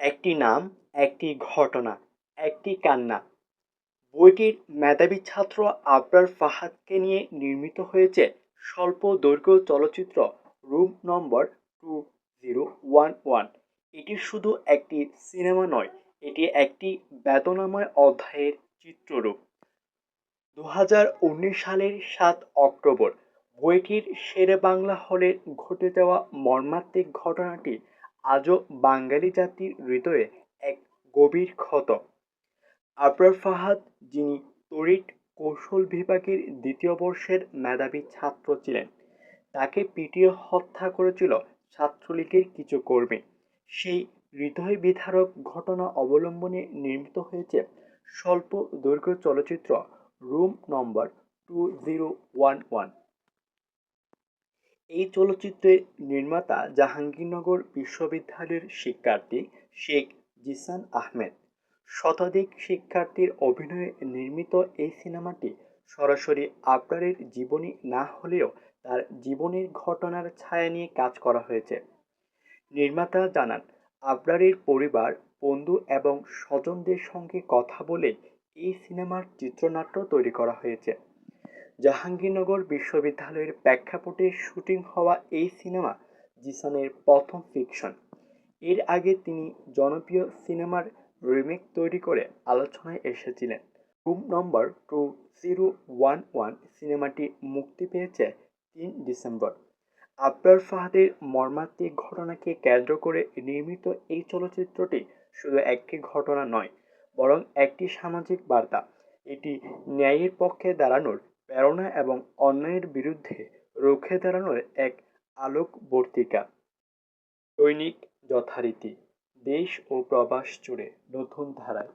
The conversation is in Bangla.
একটি নাম, একটি ঘটনা, একটি কান্না। বইটির মেধাবী ছাত্র আবরার ফাহাদকে নিয়ে নির্মিত হয়েছে স্বল্প দৈর্ঘ্য চলচ্চিত্র room number two zero one one. এটি শুধু একটি সিনেমা নয়, এটি একটি বেদনাময় অধ্যায়ের চিত্ররূপ। দু হাজার উনিশ সালের সাত অক্টোবর, বইটির শেরে বাংলা হলে ঘটে যাওয়া মর্মান্তিক ঘটনাটি আজও বাঙালি জাতির হৃদয়ে এক গভীর ক্ষত। আবরার ফাহাদ, যিনি তড়িৎ কৌশল বিভাগের দ্বিতীয় বর্ষের মেধাবী ছাত্র ছিলেন, তাকে পিটিয়ে হত্যা করেছিল ছাত্রলীগের কিছু কর্মী। সেই হৃদয় বিধারক ঘটনা অবলম্বনে নির্মিত হয়েছে স্বল্প দৈর্ঘ্য চলচ্চিত্র room number two zero one one. এই চলচ্চিত্রের নির্মাতা জাহাঙ্গীরনগর বিশ্ববিদ্যালয়ের শিক্ষার্থী শেখ জিসান আহমেদ। শতাধিক শিক্ষার্থীর অভিনয়ে নির্মিত এই সিনেমাটি সরাসরি আবরারের জীবনী না হলেও তার জীবনের ঘটনার ছায়া নিয়ে কাজ করা হয়েছে। নির্মাতা জানান আবরারের পরিবার, বন্ধু এবং স্বজনদের সঙ্গে কথা বলে এই সিনেমার চিত্রনাট্য তৈরি করা হয়েছে। জাহাঙ্গীরনগর বিশ্ববিদ্যালয়ের প্রেক্ষাপটে শুটিং হওয়া এই সিনেমা জিসানের প্রথম ফিকশন। এর আগে তিনি জনপ্রিয় সিনেমার রিমেক তৈরি করে আলোচনায় এসেছিলেন। Room number two zero one one সিনেমাটি মুক্তি পেয়েছে তিন ডিসেম্বর। আবরার ফাহাদের মর্মান্তিক ঘটনাকে কেন্দ্র করে নির্মিত এই চলচ্চিত্রটি শুধু একটি ঘটনা নয়, বরং একটি সামাজিক বার্তা। এটি ন্যায়ের পক্ষে দাঁড়ানোর প্রেরণা এবং অন্যায়ের বিরুদ্ধে রুখে দাঁড়ানোর এক আলোকবর্তিকা। দৈনিক যথারীতি, দেশ ও প্রবাস জুড়ে নতুন ধারায়